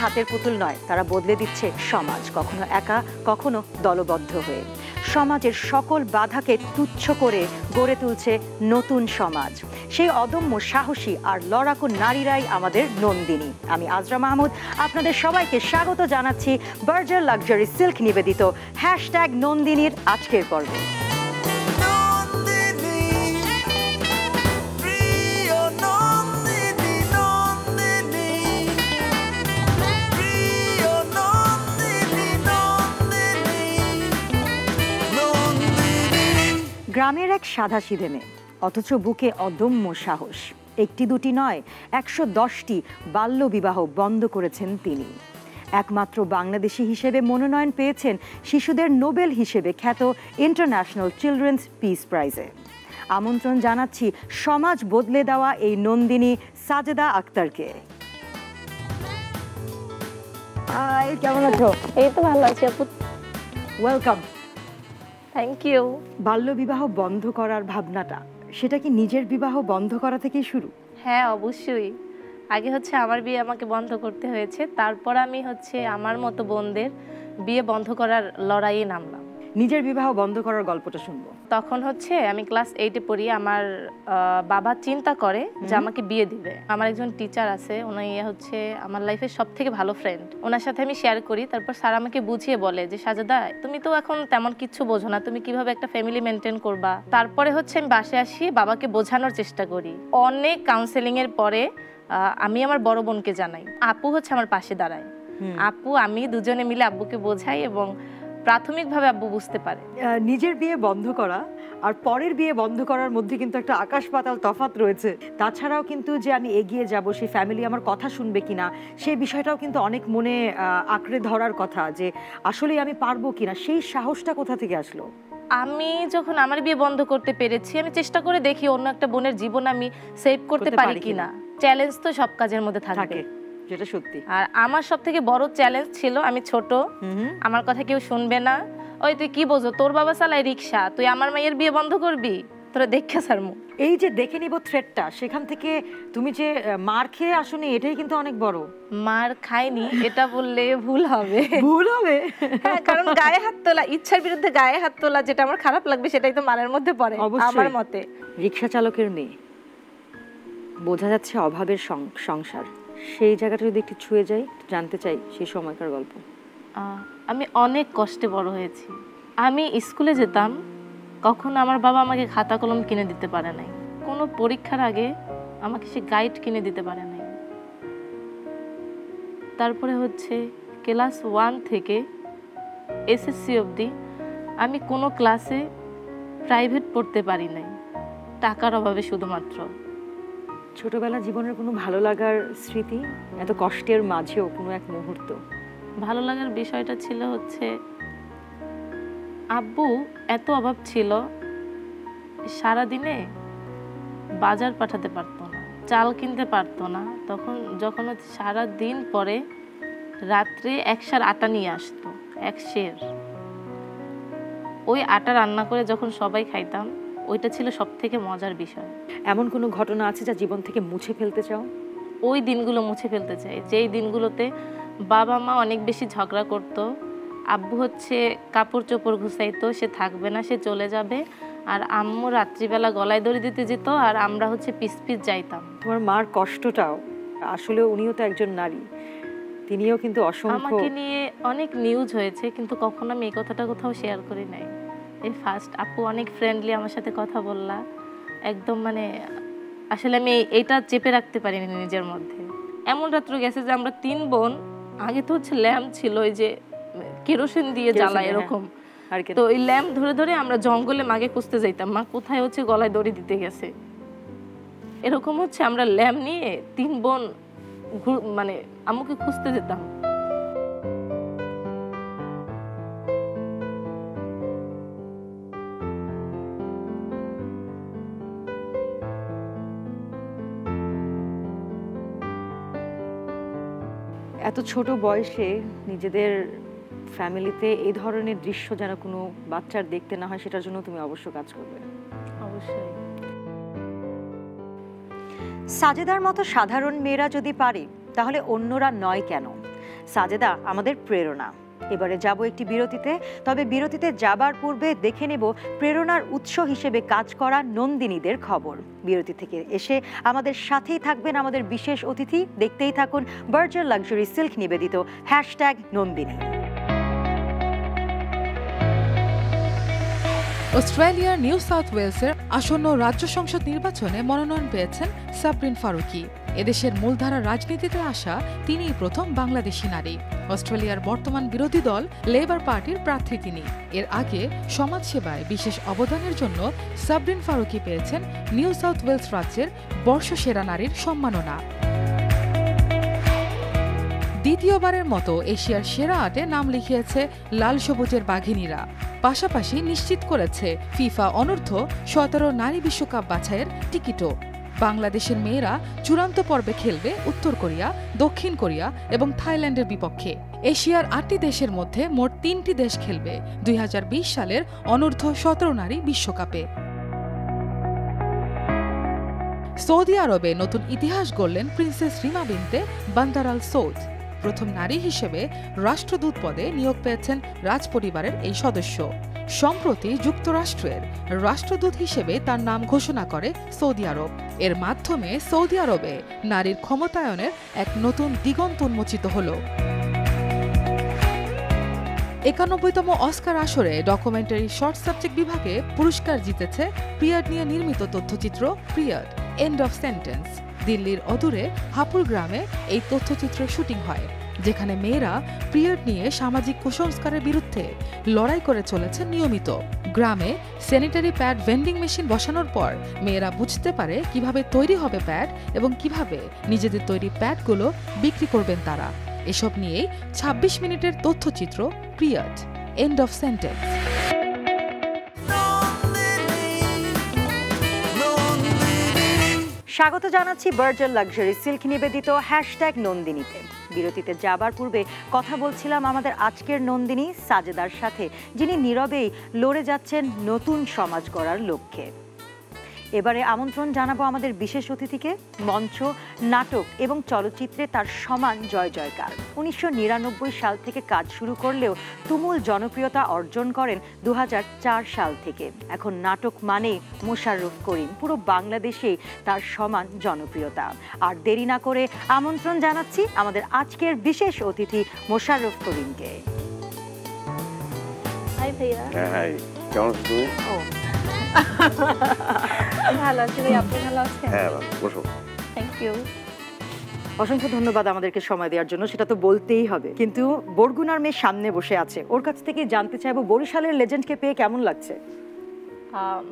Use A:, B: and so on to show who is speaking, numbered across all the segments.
A: হাতের পুতুল নয়, তারা বদলে দিচ্ছে সমাজ, কখনো একা, কখনো দলবদ্ধ হয়ে। সমাজের সকল বাধাকে তুচ্ছ করে গড়ে তুলছে নতুন সমাজ। সেই অদম্য সাহসী আর লড়াকু নারীরাই আমাদের নন্দিনী। আমি আজরা মাহমুদ, আপনাদের সবাইকে স্বাগত জানাচ্ছি বার্জার লাক্সারি সিল্ক নিবেদিত হ্যাশট্যাগ নন্দিনীর আজকের পর্বে। গ্রামের এক সাদা সিধে মেয়ে অথচ বুকে অদম্য সাহস। একটি দুটি নয় একশো দশটি বাল্যবিবাহ বন্ধ করেছেন তিনি। একমাত্র বাংলাদেশি হিসেবে মনোনয়ন পেয়েছেন শিশুদের নোবেল হিসেবে খ্যাত ইন্টারন্যাশনাল চিলড্রেন্স পিস প্রাইজে। আমন্ত্রণ জানাচ্ছি সমাজ বদলে দেওয়া এই নন্দিনী সাজেদা আক্তারকে। কেমন আছো?
B: এই তো ভালো আছি আপু।
A: ওয়েলকাম
B: থ্যাংক ইউ
A: বাল্যবিবাহ বন্ধ করার ভাবনাটা সেটা কি নিজের বিবাহ বন্ধ করা থেকেই শুরু?
B: হ্যাঁ অবশ্যই। আগে হচ্ছে আমার বিয়ে আমাকে বন্ধ করতে হয়েছে তারপর আমি হচ্ছে আমার মতো বোনদের বিয়ে বন্ধ করার লড়াইয়ে নামলাম।
A: নিজের বিবাহ বন্ধ করার গল্পটা শুনব।
B: তখন হচ্ছে আমি ক্লাস এইটে পড়ি আমার বাবা চিন্তা করে যে আমাকে বিয়ে দিবে। আমার একজন টিচার আছে উনি হচ্ছে আমার লাইফের সব থেকে ভালো ফ্রেন্ড ওনার সাথে আমি শেয়ার করি তারপর স্যার আমাকে বুঝিয়ে বলে যে সাজাদা তুমি তো এখন তেমন কিছু বোঝো না তুমি কীভাবে একটা ফ্যামিলি মেনটেন করবা? তারপরে হচ্ছে আমি বাসে আসি বাবাকে বোঝানোর চেষ্টা করি। অনেক কাউন্সেলিং এর পরে আমি আমার বড় বোনকে জানাই। আপু হচ্ছে আমার পাশে দাঁড়ায়। আপু আমি দুজনে মিলে আব্বুকে বোঝাই এবং প্রাথমিকভাবে আব্বু বুঝতে পারে।
A: নিজের বিয়ে বন্ধ করা আর পরের বিয়ে বন্ধ করার মধ্যে কিন্তু একটা আকাশ পাতাল তফাত রয়েছে। তাছাড়াও কিন্তু যে আমি এগিয়ে যাব সেই ফ্যামিলি আমার কথা শুনবে কিনা সেই বিষয়টাও কিন্তু অনেক মনে আঁকড়ে ধরার কথা যে আসলে আমি পারব কিনা সেই সাহসটা কোথা থেকে আসলো?
B: আমি যখন আমার বিয়ে বন্ধ করতে পেরেছি আমি চেষ্টা করে দেখি অন্য একটা বোনের জীবন আমি সেভ করতে পারি
A: কিনা।
B: চ্যালেঞ্জ তো সব কাজের মধ্যে থাকবে।
A: যেটা সত্যি।
B: আর আমার সব থেকে বড় চ্যালেঞ্জ ছিল আমি ছোট আমার কথা কেউ শুনবে না। ওই তুই কি বোঝো তোর বাবা চালায় রিক্সা তুই আমার মায়ের বিয়ে বন্ধ করবি? তোরা দেখে স্যার মুখ।
A: এই যে দেখে নিব থ্রেডটা সেখান থেকে তুমি যে মার খেয়ে আসনি এটাই কিন্তু অনেক বড়।
B: মার খায়নি এটা বললে ভুল হবে।
A: ভুল হবে?
B: হ্যাঁ কারণ গায়ে হাত তোলা ইচ্ছার বিরুদ্ধে গায়ে হাত তোলা যেটা আমার খারাপ লাগবে সেটাই তো মারের মধ্যে পড়ে
A: অবশ্যই।
B: আমার মতে।
A: রিক্সা চালকের মেয়ে। বোঝা যাচ্ছে অভাবের সংসার। সেই জায়গাটা যদি একটু ছুঁয়ে যাই জানতে চাই সেই সময়কার গল্প।
B: আমি অনেক কষ্টে বড় হয়েছি। আমি স্কুলে যেতাম, কখনো আমার বাবা আমাকে খাতা কলম কিনে দিতে পারে নাই। কোনো পরীক্ষার আগে আমাকে সে গাইড কিনে দিতে পারে নাই। তারপরে হচ্ছে ক্লাস ওয়ান থেকে এসএসসি অবধি আমি কোনো ক্লাসে প্রাইভেট পড়তে পারি নাই, টাকার অভাবে শুধুমাত্র।
A: ছোটবেলা জীবনের কোনো ভালো লাগার স্মৃতি, এত কষ্টের মাঝেও কোনো এক মুহূর্ত?
B: ভালো লাগার বিষয়টা ছিল হচ্ছে, আব্বু এত অভাব ছিল, সারাদিনে বাজার পাঠাতে পারতো না, চাল কিনতে পারতো না। তখন যখন হচ্ছে সারা দিন পরে রাত্রে একশার আটা নিয়ে আসতো, এক সের। ওই আটা রান্না করে যখন সবাই খাইতাম ওইটা ছিল সব থেকে মজার বিষয়।
A: এমন কোনো ঘটনা আছে যা জীবন থেকে মুছে ফেলতে চাও?
B: ওই দিনগুলো মুছে ফেলতে চাই। যেই দিনগুলোতে বাবা মা অনেক বেশি ঝগড়া করত আব্বু হচ্ছে কাপড় চোপড় ঘুষাইতো সে থাকবে না সে চলে যাবে। আর আম্মু রাত্রিবেলা গলায় দড়ি দিতে যেত আর আমরা হচ্ছে পিস পিস যাইতাম।
A: তোমার মার কষ্টটাও আসলে উনিও তো একজন নারী। তিনিও কিন্তু অসংখ্য
B: আমাকে নিয়ে অনেক নিউজ হয়েছে কিন্তু কখনো আমি এই কথাটা কোথাও শেয়ার করি নাই। এই ফার্স্ট আপু অনেক ফ্রেন্ডলি আমার সাথে কথা বললা। একদম মানে আসলে আমি এই- এইটা চেপে রাখতে পারিনি নিজের মধ্যে। এমন রাত্র গেছে যে আমরা তিন বোন আগে তো হচ্ছে ল্যাম্প ছিল ওই যে কেরোসিন দিয়ে জ্বালা এরকম।
A: আর কি
B: তো ওই ল্যাম্প ধরে ধরে আমরা জঙ্গলে মাগে খুঁজতে যাইতাম মা কোথায় হচ্ছে গলায় দড়ি দিতে গেছে? এরকম হচ্ছে আমরা ল্যাম্প নিয়ে তিন বোন মানে আম্মুকে খুঁজতে যেতাম।
A: এত ছোট বয়সে নিজেদের ফ্যামিলিতে এই ধরনের দৃশ্য যেন কোনো বাচ্চার দেখতে না হয় সেটার জন্য তুমি অবশ্য কাজ করবে।
B: অবশ্যই।
A: সাজেদার মতো সাধারণ মেয়েরা যদি পারে তাহলে অন্যরা নয় কেন? সাজেদা আমাদের প্রেরণা। এবারে যাব একটি বিরতিতে, তবে বিরতিতে যাবার পূর্বে দেখে নেব প্রেরণার উৎস হিসেবে কাজ করা নন্দিনীদের খবর। বিরতি থেকে এসে আমাদের সাথেই থাকবেন আমাদের বিশেষ অতিথি। দেখতেই থাকুন বার্জার লাক্সারি সিল্ক নিবেদিত হ্যাশট্যাগ নন্দিনী।
C: অস্ট্রেলিয়ার নিউ সাউথ ওয়েলসের আসন্ন রাজ্য সংসদ নির্বাচনে মনোনয়ন পেয়েছেন সাবরিন ফারুকি। এদেশের মূলধারা রাজনীতিতে আসা তিনিই প্রথম বাংলাদেশি নারী। অস্ট্রেলিয়ার বর্তমান বিরোধী দল লেবার পার্টির প্রার্থী তিনি। এর আগে সমাজসেবায় বিশেষ অবদানের জন্য সাবরিন ফারুকি পেয়েছেন নিউ সাউথ ওয়েলস রাজ্যের বর্ষসেরা নারীর সম্মাননা। দ্বিতীয়বারের মতো এশিয়ার সেরা আটে নাম লিখিয়েছে লাল সবুজের বাঘিনীরা। পাশাপাশি নিশ্চিত করেছে ফিফা অনূর্ধ্ব সতেরো নারী বিশ্বকাপ বাছাইয়ের টিকিটও। বাংলাদেশের মেয়েরা চূড়ান্ত পর্বে খেলবে উত্তর কোরিয়া, দক্ষিণ কোরিয়া এবং থাইল্যান্ডের বিপক্ষে। এশিয়ার আটটি দেশের মধ্যে মোট তিনটি দেশ খেলবে দুই হাজার বিশ সালের অনূর্ধ্ব সতেরো নারী বিশ্বকাপে। সৌদি আরবে নতুন ইতিহাস গড়লেন princess Reema bint Bandar al Saud. প্রথম নারী হিসেবে রাষ্ট্রদূত পদে নিয়োগ পেয়েছেন রাজপরিবারের এই সদস্য। সম্প্রতি যুক্তরাষ্ট্রের রাষ্ট্রদূত হিসেবে তার নাম ঘোষণা করে সৌদি আরব। এর মাধ্যমে সৌদি আরবে নারীর ক্ষমতায়নের এক নতুন দিগন্ত উন্মোচিত হলো। একানব্বইতম অস্কার আসরে ডকুমেন্টারি শর্ট সাবজেক্ট বিভাগে পুরস্কার জিতেছে প্রিয়াড নিয়ে নির্মিত তথ্যচিত্র প্রিয়াড, এন্ড অফ সেন্টেন্স। দিল্লির অদূরে হাপুর গ্রামে এই তথ্যচিত্রের শুটিং হয়। যেখানে মেয়েরা পিরিয়ড নিয়ে সামাজিক কুসংস্কারের বিরুদ্ধে লড়াই করে চলেছে নিয়মিত। গ্রামে স্যানিটারি প্যাড ভেন্ডিং মেশিন বসানোর পর মেয়েরা বুঝতে পারে কীভাবে তৈরি হবে প্যাড এবং কীভাবে নিজেদের তৈরি প্যাডগুলো বিক্রি করবেন তারা। এসব নিয়েই ২৬ মিনিটের তথ্যচিত্র পিরিয়ড। এন্ড অফ সেন্টেন্স
A: স্বাগত জানাচ্ছি বার্জার লাক্সারি সিল্ক নিবেদিত হ্যাশট্যাগ নন্দিনীতে। বিরতিতে যাবার পূর্বে কথা বলছিলাম আমাদের আজকের নন্দিনী সাজেদার সাথে, যিনি নীরবেই লড়ে যাচ্ছেন নতুন সমাজ গড়ার লক্ষ্যে। এবারে আমন্ত্রণ জানাব আমাদের বিশেষ অতিথিকে মঞ্চ নাটক এবং চলচ্চিত্রে তার সমান জয় জয়কার। উনিশশো নিরানব্বই সাল থেকে কাজ শুরু করলেও তুমুল জনপ্রিয়তা অর্জন করেন দু হাজার চার সাল থেকে। এখন নাটক মানে মোশাররফ করিম। পুরো বাংলাদেশেই তার সমান জনপ্রিয়তা। আর দেরি না করে আমন্ত্রণ জানাচ্ছি আমাদের আজকের বিশেষ অতিথি মোশাররফ করিমকে।
B: হাই ভাইয়া।
D: হ্যাঁ হাই কেমন তুমি?
A: ও।
B: ভালো আছি ভাই। আপনি ভালো আছেন?
D: হ্যাঁ বসো।
B: থ্যাংক ইউ
A: অসংখ্য ধন্যবাদ আমাদেরকে সময় দেওয়ার জন্য। সেটা তো বলতেই হবে। কিন্তু বরগুনার মেয়ে সামনে বসে আছে। ওর কাছ থেকে জানতে চাইব বরিশালের লেজেন্ডকে পেয়ে কেমন লাগছে?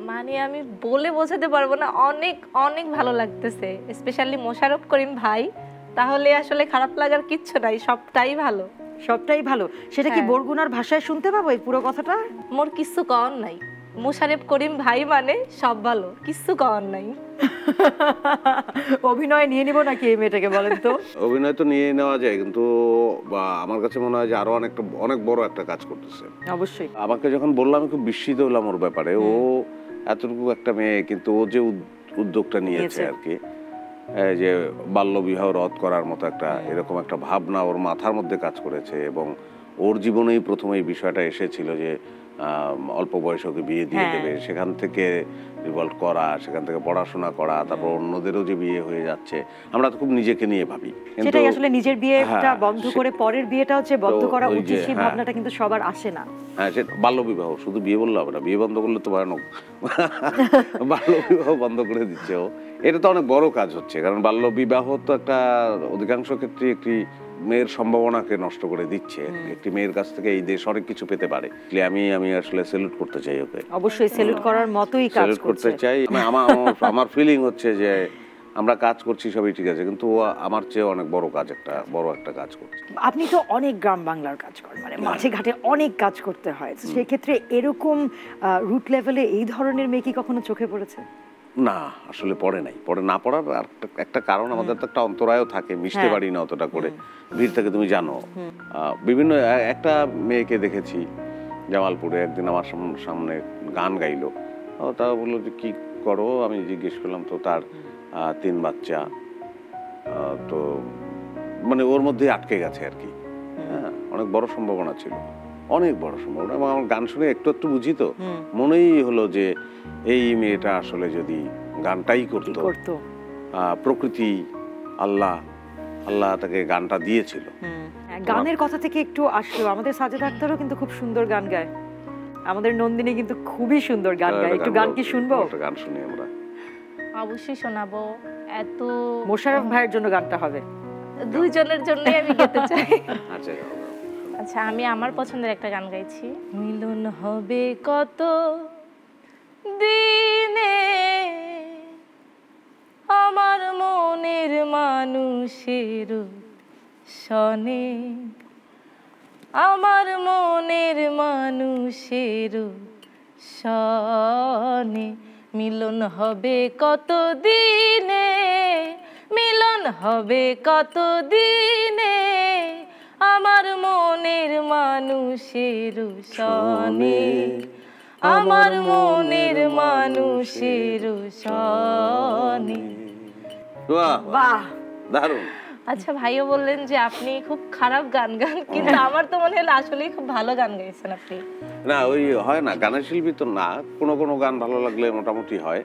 B: মানে আমি বলে বোঝাতে পারব না। অনেক অনেক ভালো লাগতেছে। স্পেশালি মোশারফ করিম ভাই। তাহলে আসলে খারাপ লাগার কিচ্ছু নাই। সবটাই ভালো।
A: সবটাই ভালো। সেটা কি
B: হ্যাঁ।
A: বরগুনার ভাষায় শুনতে পাবো এই পুরো কথাটা?
B: মোর কিচ্ছু কওয়ার নাই। মোশাররফ করিম ভাই মানে সব ভালো কিচ্ছু কওয়ার নাই।
A: অভিনয় নিয়ে নিব নাকি এই মেয়েটাকে বলেন তো?
D: অভিনয় তো নিয়ে নেওয়া যায় কিন্তু বা আমার কাছে মনে হয় যে আরও অনেকটা অনেক বড় একটা কাজ করতেছে।
A: অবশ্যই।
D: আমাকে যখন বললাম আমি খুব বিস্মিত হলাম ওর ব্যাপারে। ও এতটুকু একটা মেয়ে কিন্তু ও যে উদ- উদ্যোগটা নিয়েছে। আর কি যে বাল্য বিবাহ রদ করার মতো একটা এরকম একটা ভাবনা ওর মাথার মধ্যে কাজ করেছে এবং ওর জীবনেই প্রথমে এই বিষয়টা এসেছিল যে অল্প বয়সে ওকে বিয়ে দিয়ে
A: হ্যাঁ।
D: দেবে। সেখান থেকে রিভল্ট করা সেখান থেকে পড়াশোনা করা তারপর অন্যদেরও যে বিয়ে হয়ে যাচ্ছে আমরা তো খুব নিজেকে নিয়ে ভাবি।
A: সেটাই আসলে নিজের বিয়েটা
D: হ্যাঁ,
A: বন্ধ করে পরের বিয়েটা হচ্ছে বন্ধ করা উচিত সেই
D: হ্যাঁ।
A: ভাবনাটা কিন্তু সবার আসে না।
D: হ্যাঁ সে বাল্য বিবাহ শুধু বিয়ে বললে হবে না বিয়ে বন্ধ করলে তো ভয়ানক। বাল্য বিবাহ বন্ধ করে দিচ্ছে ও। এটা তো অনেক বড় কাজ হচ্ছে কারণ বাল্য বিবাহ তো একটা অধিকাংশ ক্ষেত্রে একটি মেয়ের সম্ভাবনাকে নষ্ট করে দিচ্ছে। একটি মেয়ের কাছ থেকে এই দেশ অনেক কিছু পেতে পারে। আমি আমি আসলে সেলুট করতে চাই ওকে।
A: অবশ্যই সেলুট করার মতোই কাজ
D: সেলুট করতে চাই। আমার আমার- আমার ফিলিং হচ্ছে যে আমরা কাজ করছি সবই ঠিক আছে। কিন্তু আমার চেয়ে অনেক বড় কাজ একটা বড় একটা কাজ করছে।
A: আপনি তো অনেক গ্রাম বাংলার কাজ করেন মানে মাঠে ঘাটে অনেক কাজ করতে হয়। তো সেই ক্ষেত্রে এরকম রুট লেভেলে এই ধরনের মেয়ে কি কখনো চোখে পড়েছে?
D: না আসলে পড়ে নাই। পড়ে না পড়ার আর একটা- কারণ আমাদের তো একটা অন্তরায়ও থাকে মিশতে
A: হ্যাঁ।
D: পারি না অতটা করে। ভিড় থেকে তুমি জানো। বিভিন্ন একটা মেয়েকে দেখেছি জামালপুরে একদিন আমার সাম- সামনে গান গাইলো। ও তা বলল যে কি করো? আমি জিজ্ঞেস করলাম তো তার তিন বাচ্চা। তো মানে ওর মধ্যে আটকে গেছে আর কি। হ্যাঁ অনেক বড় সম্ভাবনা ছিল। অনেক বড় সম্ভাবনা এবং আমার গান শুনে একটু একটু বুঝি তো। মনেই হলো যে এই মেয়েটা আসলে যদি গানটাই করতো প্রকৃতি আল্লাহ আল্লাহ তাকে গানটা দিয়েছিল।
A: গানের কথা থেকে একটু আসলো। আমাদের সাজেদ আক্তারও কিন্তু খুব সুন্দর গান গায়। আমাদের নন্দিনী কিন্তু খুবই সুন্দর গান গায়। একটু গান কি শুনব?
D: একটা গান শুনি আমরা।
B: অবশ্যই শোনাবো। এত
A: মোশাররফ ভাইয়ের জন্য গানটা হবে।
B: দুইজনের জন্যই আমি গেতে চাই।
D: আচ্ছা।
B: আচ্ছা আমি আমার পছন্দের একটা গান গাইছি। মিলন হবে কত দিনে আমার মনের মানুষের সনে। আমার মনের মানুষের সনে। মিলন হবে কত দিনে, মিলন হবে কত দিনে। আমার মনের মানুষের সনে আমার মনের মানুষের সনে
D: বাহ
A: বাহ।
D: দারুণ।
B: আচ্ছা ভাইও বললেন যে আপনি খুব খারাপ গান গান কিন্তু আমার তো মনে হলো আসলেই খুব ভালো গান গাইছেন আপনি।
D: না ওই হয় না গানের শিল্পী তো না কোনো কোনো গান ভালো লাগলে মোটামুটি হয়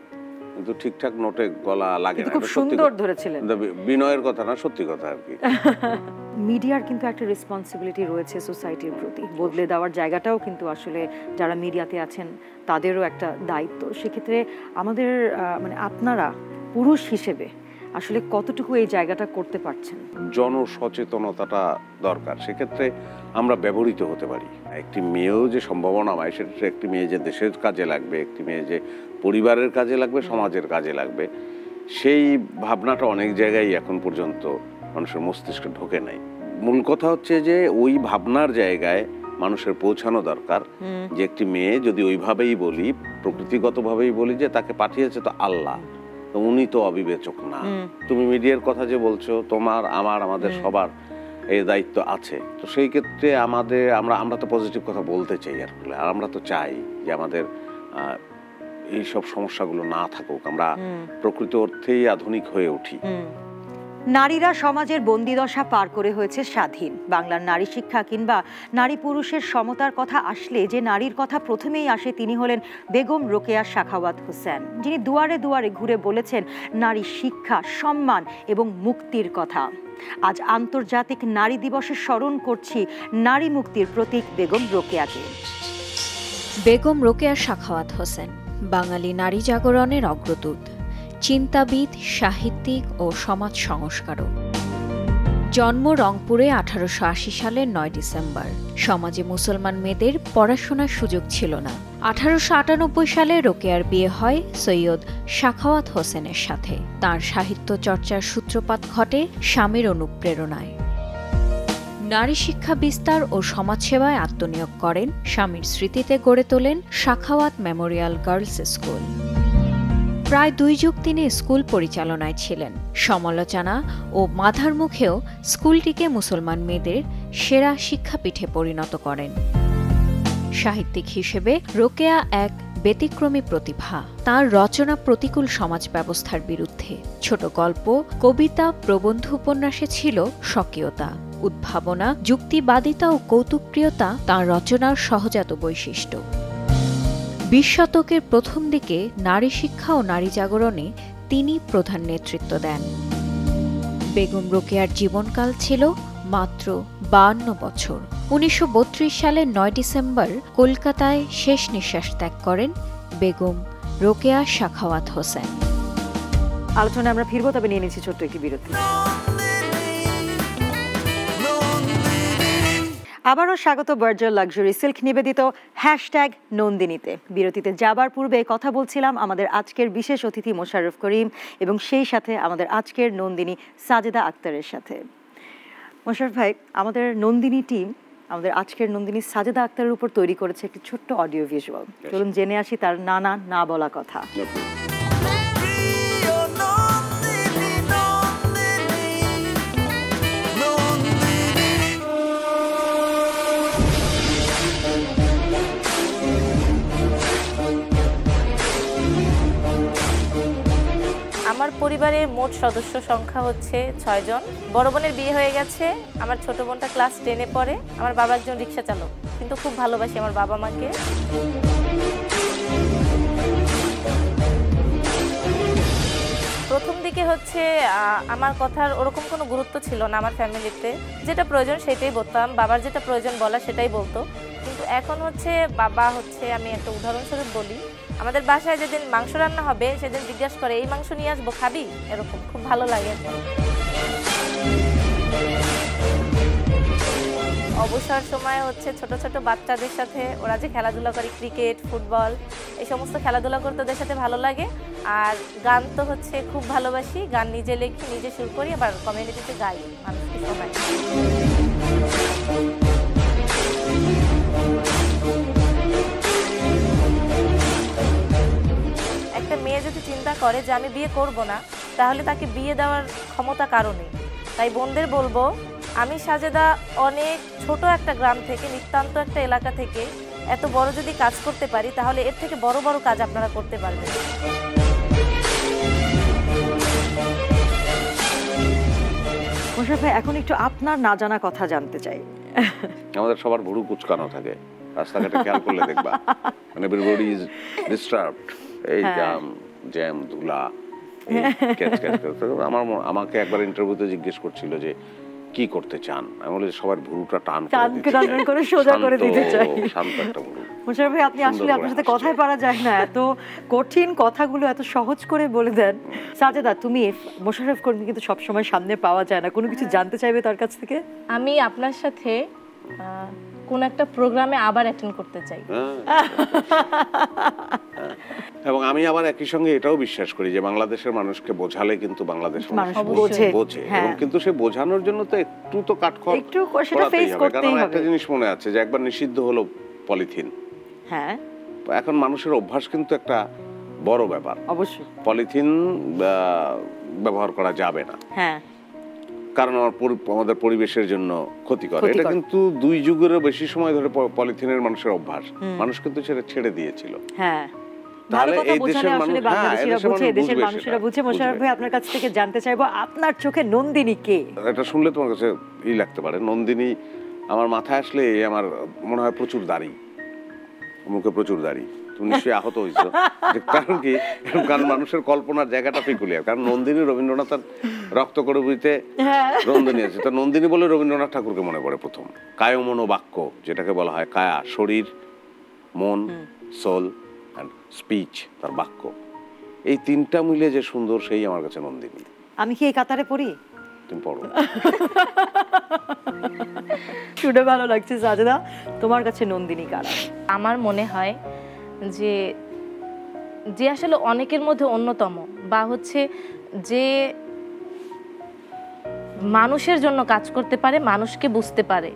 D: কিন্তু ঠিকঠাক নোটে গলা লাগে না
A: খুব
D: সত্যি
A: সুন্দর ধরেছিলেন।
D: বিনয়ের কথা না সত্যি কথা আর কি।
A: মিডিয়ার কিন্তু একটা রেসপন্সিবিলিটি রয়েছে সোসাইটির প্রতি। বদলে দেওয়ার জায়গাটাও কিন্তু আসলে যারা মিডিয়াতে আছেন, তাদেরও একটা দায়িত্ব। সেক্ষেত্রে আমাদের মানে আপনারা পুরুষ হিসেবে আসলে কতটুকু এই জায়গাটা করতে পারছেন?
D: জনসচেতনতাটা দরকার। সেক্ষেত্রে আমরা ব্যবহৃত হতে পারি। একটি মেয়েও যে সম্ভাবনা হয় সেটা একটি মেয়ে যে দেশের কাজে লাগবে, একটি মেয়ে যে পরিবারের কাজে লাগবে, সমাজের কাজে লাগবে, সেই ভাবনাটা অনেক জায়গায় এখন পর্যন্ত মানুষের মস্তিষ্কে ঢোকে নাই। মূল কথা হচ্ছে যে ওই ভাবনার জায়গায় মানুষের পৌঁছানো দরকার। যে একটি মেয়ে যদি ওইভাবেই বলি প্রকৃতিগতভাবেই বলি যে তাকে পাঠিয়েছে তো আল্লাহ। তো উনি তো অবিবেচক না। তুমি মিডিয়ার কথা যে বলছো তোমার আমার আমাদের সবার এই দায়িত্ব আছে। তো সেই ক্ষেত্রে আমাদের আমরা আমরা তো পজিটিভ কথা বলতে চাই আর। আর আমরা তো চাই যে আমাদের আহ, এই সব সমস্যাগুলো না থাকুক। আমরা প্রকৃত অর্থেই আধুনিক হয়ে উঠি।
A: নারীরা সমাজের বন্দিদশা পার করে হয়েছে স্বাধীন। বাংলার নারী শিক্ষা কিংবা নারী পুরুষের সমতার কথা আসলে যে নারীর কথা প্রথমেই আসে তিনি হলেন বেগম রোকেয়া শাখাওয়াত হোসেন, যিনি দুয়ারে দুয়ারে ঘুরে বলেছেন নারী শিক্ষা, সম্মান এবং মুক্তির কথা। আজ আন্তর্জাতিক নারী দিবসে স্মরণ করছি নারী মুক্তির প্রতীক বেগম রোকেয়াকে।
E: বেগম রোকেয়া সাখাওয়াত হোসেন, বাঙালি নারী জাগরণের অগ্রদূত। চিন্তাবিদ, সাহিত্যিক ও সমাজ সংস্কারক। জন্ম রংপুরে আঠারোশো আশি সালের নয় ডিসেম্বর। সমাজে মুসলমান মেয়েদের পড়াশোনার সুযোগ ছিল না। আঠারোশো আটানব্বই সালে রোকেয়ার বিয়ে হয় সৈয়দ শাখাওয়াত হোসেনের সাথে। তার সাহিত্য চর্চার সূত্রপাত ঘটে স্বামীর অনুপ্রেরণায়। নারী শিক্ষা বিস্তার ও সমাজসেবায় আত্মনিয়োগ করেন, স্বামীর স্মৃতিতে গড়ে তোলেন শাখাওয়াত মেমোরিয়াল গার্লস স্কুল। প্রায় দুই যুগ তিনি স্কুল পরিচালনায় ছিলেন। সমালোচনা ও মাথার মুখেও স্কুলটিকে মুসলমান মেয়েদের সেরা শিক্ষাপীঠে পরিণত করেন। সাহিত্যিক হিসেবে রোকেয়া এক ব্যতিক্রমী প্রতিভা। তার রচনা প্রতিকূল সমাজ ব্যবস্থার বিরুদ্ধে। ছোট গল্প, কবিতা, প্রবন্ধ উপন্যাসে ছিল স্বকীয়তা। উদ্ভাবনা, যুক্তিবাদিতা ও কৌতুকপ্রিয়তা তাঁর রচনার সহজাত বৈশিষ্ট্য। বিশ শতকের প্রথম দিকে নারী শিক্ষা ও নারী জাগরণে তিনি প্রধান নেতৃত্ব দেন। বেগম রোকেয়ার জীবনকাল ছিল মাত্র বান্ন বছর। উনিশশো বত্রিশ সালের নয় ডিসেম্বর কলকাতায় শেষ নিঃশ্বাস ত্যাগ করেন বেগম রোকেয়া শাখাওয়াত হোসেন।
A: আলোচনায় আমরা ফিরবো, তবে নিয়ে নিচ্ছি ছোট্ট একটি বিরতি। আবারও স্বাগত বার্জার লাক্সারি সিল্ক নিবেদিত হ্যাশট্যাগ নন্দিনীতে। বিরতিতে যাবার পূর্বে কথা বলছিলাম আমাদের আজকের বিশেষ অতিথি মোশাররফ করিম এবং সেই সাথে আমাদের আজকের নন্দিনী সাজেদা আক্তারের সাথে। মোশাররফ ভাই আমাদের নন্দিনী টিম আমাদের আজকের নন্দিনী সাজেদা আক্তারের উপর তৈরি করেছে একটি ছোট্ট অডিও ভিজুয়াল চলুন জেনে আসি তার নানা না বলা কথা।
B: পরিবারে মোট সদস্য সংখ্যা হচ্ছে ছয়জন বড় বোনের বিয়ে হয়ে গেছে, আমার ছোট বোনটা ক্লাস টেনে পড়ে, আমার বাবা একজন রিক্সা চালক, কিন্তু খুব ভালোবাসি আমার বাবা মাকে। প্রথম দিকে হচ্ছে আমার কথার ওরকম কোনো গুরুত্ব ছিল না আমার ফ্যামিলিতে। যেটা প্রয়োজন সেটাই বলতাম, বাবার যেটা প্রয়োজন বলা সেটাই বলতো। কিন্তু এখন হচ্ছে বাবা হচ্ছে, আমি একটা উদাহরণস্বরূপ বলি আমাদের বাসায় যেদিন মাংস রান্না হবে, সেদিন জিজ্ঞাসা করে, এই মাংস নিয়ে আসব, খাবি? এরকম, খুব ভালো লাগে। অবসর সময় হচ্ছে ছোট ছোট বাচ্চাদের সাথে, ওরা যে খেলাধুলা করে, ক্রিকেট, ফুটবল, এই সমস্ত খেলাধুলা করতে ওদের সাথে ভালো লাগে। আর গান তো হচ্ছে খুব ভালোবাসি, গান নিজে লিখি, নিজে সুর করি, আবার কমিউনিটিতে গাই মানুষকে শোনাই চিন্তা করে যে আমি বিয়ে করব না তাহলে তাকে বিয়ে দেওয়ার ক্ষমতা কারণে তাই বোনদের বলব আমি সাজেদা অনেক ছোট একটা গ্রাম থেকে নিতান্ত একটা এলাকা থেকে এত বড় যদি কাজ করতে পারি তাহলে এর থেকে বড় বড় কাজ আপনারা করতে পারবেন।
A: মোশারফ ভাই এখন একটু আপনার না জানা কথা জানতে চাই।
D: আমাদের সবার ভুরু কুচকানো থাকে। রাস্তাঘাটে খেয়াল করলে দেখবা। মানে এভরিবডি ইজ ডিস্টার্বড এই। জাম জ্যাম ধুলা আমার আমাকে একবার ইন্টারভিউতে জিজ্ঞেস করছিল যে কি করতে চান? আমি বলি সবার ভুরুটা টান করে
A: টান সোজা করে দিতে চাই।
D: শান্ত একটা ভুরু।
A: মোশারফ ভাই আপনি আসলে আপনার সাথে কথাই পারা যায় না। এত কঠিন কথাগুলো এত সহজ করে বলে দেন। সাজেদা তুমি মোশারফ কর্মী কিন্তু সবসময় সামনে পাওয়া যায় না। কোনো কিছু জানতে চাইবে তার কাছ থেকে?
B: আমি আপনার সাথে কোন একটা প্রোগ্রামে আবার অ্যাটেন্ড করতে চাই
D: হ্যাঁ। এবং আমি আবার একই সঙ্গে এটাও বিশ্বাস করি যে বাংলাদেশের মানুষকে বোঝালে কিন্তু বাংলাদেশের
A: মানুষ বোঝে।
D: বোঝে
A: হ্যাঁ।
D: এবং কিন্তু সে বোঝানোর জন্য তো একটু তো কাঠখড়
A: একটু সেটা
D: হবে।
A: করতেই
D: কারণ
A: হবে।
D: একটা জিনিস মনে আছে যে একবার নিষিদ্ধ হলো পলিথিন
A: হ্যাঁ
D: এখন মানুষের অভ্যাস কিন্তু একটা বড় ব্যাপার
A: অবশ্যই
D: পলিথিন ব্যবহার করা যাবে না
A: হ্যাঁ
D: কারণ আমার আমাদের পরিবেশের জন্য ক্ষতিকর।
A: ক্ষতিকর।
D: এটা কিন্তু দুই যুগেরও বেশি সময় ধরে পলিথিনের মানুষের অভ্যাস। মানুষ কিন্তু সেটা ছেড়ে দিয়েছিল।
A: হ্যাঁ।
D: তাহলে এই দেশের মানুষ- হ্যাঁ,
A: বাংলাদেশিরা
D: এদেশের
A: বুঝে
D: মানুষ
A: দেশের মানুষেরা বুঝে। মোশারফ ভাই আপনার কাছ থেকে জানতে চাইব আপনার চোখে নন্দিনী কে?
D: এটা শুনলে তোমার কাছে ই লাগতে পারে। নন্দিনী আমার মাথায় আসলে আমার মনে হয় প্রচুর দাড়ি। মুখে প্রচুর দাড়ি। তুমি নিশ্চয়ই আহত হয়েছো। কারণ কি? কারণ মানুষের কল্পনার জায়গাটা পিকুলিয়ার। কারণ নন্দিনী রবীন্দ্রনাথের রক্ত করবিতে
A: হ্যাঁ।
D: নন্দিনী আছে। তো নন্দিনী বলে রবীন্দ্রনাথ ঠাকুরকে মনে পড়ে প্রথম। কায় মন ও বাক্য যেটাকে বলা হয় কায়া শরীর মন সোল অ্যান্ড স্পিচ তার বাক্য। এই তিনটা মিলে যে সুন্দর সেই আমার কাছে নন্দিনী।
A: আমি কি এই কাতারে পড়ি?
D: তুমি পড়ো।
A: শুনে ভালো লাগছে সাজেদা। তোমার কাছে নন্দিনী কারা?
B: আমার মনে হয় যে যে আসলে অনেকের মধ্যে অন্যতম বা হচ্ছে যে মানুষের জন্য কাজ করতে পারে মানুষকে বুঝতে পারে।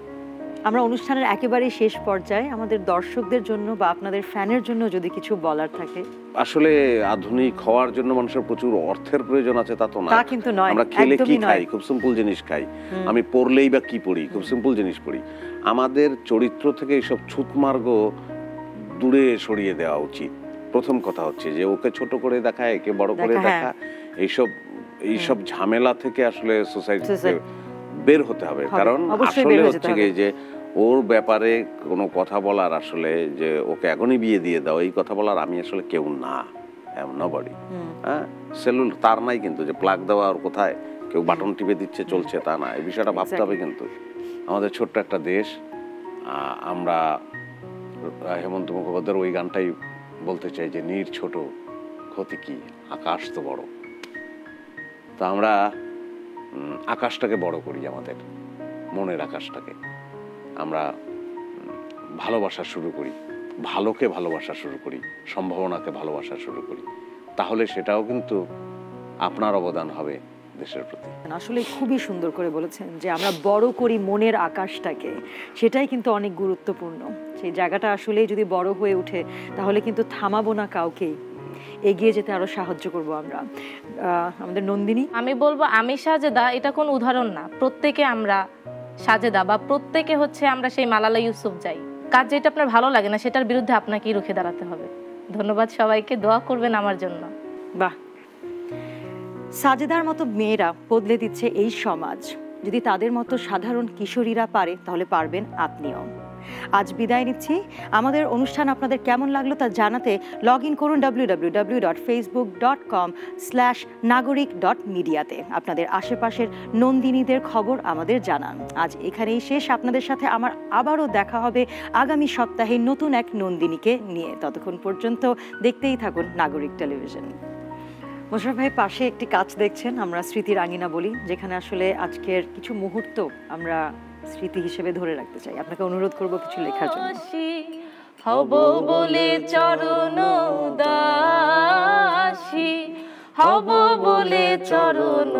A: আমরা অনুষ্ঠানের একেবারেই শেষ পর্যায়ে আমাদের দর্শকদের জন্য বা আপনাদের ফ্যানের জন্য যদি কিছু বলার থাকে।
D: আসলে আধুনিক হওয়ার জন্য মানুষের প্রচুর অর্থের প্রয়োজন আছে তা তো না
A: তা কিন্তু নয়,
D: আমরা খেলে কি খাই? খুব সিম্পল জিনিস খাই। আমি পড়লেই বা কি পড়ি? খুব সিম্পল জিনিস পড়ি। আমাদের চরিত্র থেকে এইসব ছুতমার্গ দূরে সরিয়ে দেওয়া উচিত। প্রথম কথা হচ্ছে যে ওকে ছোট করে দেখা একে বড় করে
A: হ্যাঁ।
D: দেখা। এইসব এইসব ঝামেলা থেকে আসলে সোসাইটিতে বের হতে হবে। কারণ আসলে হচ্ছে কি যে ওর ব্যাপারে কোনো কথা বলার আসলে যে ওকে এখনই বিয়ে দিয়ে দাও এই কথা বলার আমি আসলে কেউ না। নবডি হ্যাঁ? সেলুল তার নাই কিন্তু যে প্লাগ দেওয়া ওর কোথায়? কেউ বাটন টিপে দিচ্ছে চলছে তা না। এই বিষয়টা ভাবতে হবে কিন্তু। আমাদের ছোট্ট একটা দেশ আমরা হেমন্ত মুখোপাধ্যায়ের ওই গানটাই বলতে চাই যে নীর ছোট ক্ষতি কি? আকাশ তো বড়। তো আমরা আকাশটাকে বড় করি আমাদের, মনের আকাশটাকে। আমরা ভালোবাসা শুরু করি, ভালোকে ভালোবাসা শুরু করি, সম্ভাবনাকে ভালোবাসা শুরু করি। তাহলে সেটাও কিন্তু আপনার অবদান হবে দেশের প্রতি।
A: আসলে খুবই সুন্দর করে বলেছেন যে আমরা বড় করি মনের আকাশটাকে। সেটাই কিন্তু অনেক গুরুত্বপূর্ণ। সেই জায়গাটা আসলেই যদি বড় হয়ে ওঠে, তাহলে কিন্তু থামাবো না কাউকেই। এগিয়ে যেতে আরও সাহায্য করব আমরা। আমাদের নন্দিনী।
B: আমি বলব আমি সাজেদা এটা কোন উদাহরণ না। প্রত্যেকে আমরা সাজেদা বা প্রত্যেকে হচ্ছে আমরা সেই মালালা ইউসুফ যাই। কাজ যেটা আপনার ভালো লাগে না সেটার বিরুদ্ধে আপনাকেই রুখে দাঁড়াতে হবে। ধন্যবাদ সবাইকে দোয়া করবেন আমার জন্য।
A: বাহ। সাজেদার মতো মেয়েরা বদলে দিচ্ছে এই সমাজ। যদি তাদের মতো সাধারণ কিশোরীরা পারে তাহলে পারবেন আপনিও। আজ বিদায় নিচ্ছি। আমাদের অনুষ্ঠান আপনাদের কেমন লাগল তা জানাতে লগ ইন করুন W dot Facebook dot com slash Nagorik dot মিডিয়াতে আপনাদের আশেপাশের নন্দিনীদের খবর আমাদের জানান। আজ এখানেই শেষ। আপনাদের সাথে আমার আবারও দেখা হবে আগামী সপ্তাহে নতুন এক নন্দিনীকে নিয়ে। ততক্ষণ পর্যন্ত দেখতেই থাকুন নাগরিক টেলিভিশন। মোশারফ ভাই, পাশে একটি কাজ দেখছেন, আমরা স্মৃতির আঙিনা বলি, যেখানে আসলে আজকের কিছু মুহূর্ত আমরা স্মৃতি হিসেবে ধরে রাখতে চাই। আপনাকে অনুরোধ করব কিছু লেখার জন্য।
B: হব বলে চরণ দাসী। হব বলে চরণ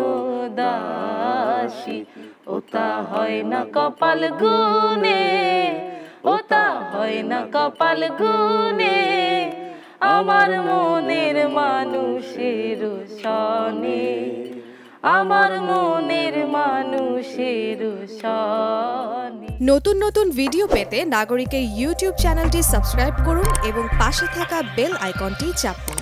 B: দাসী। ওতা হয় না কপাল গুনে ওতা হয় না কপাল গুনে আমার মনের মানুষের সনে আমার মনের মানুষের
F: নতুন নতুন ভিডিও পেতে নাগরিকের ইউটিউব চ্যানেলটি সাবস্ক্রাইব করুন এবং পাশে থাকা বেল আইকনটি চাপুন।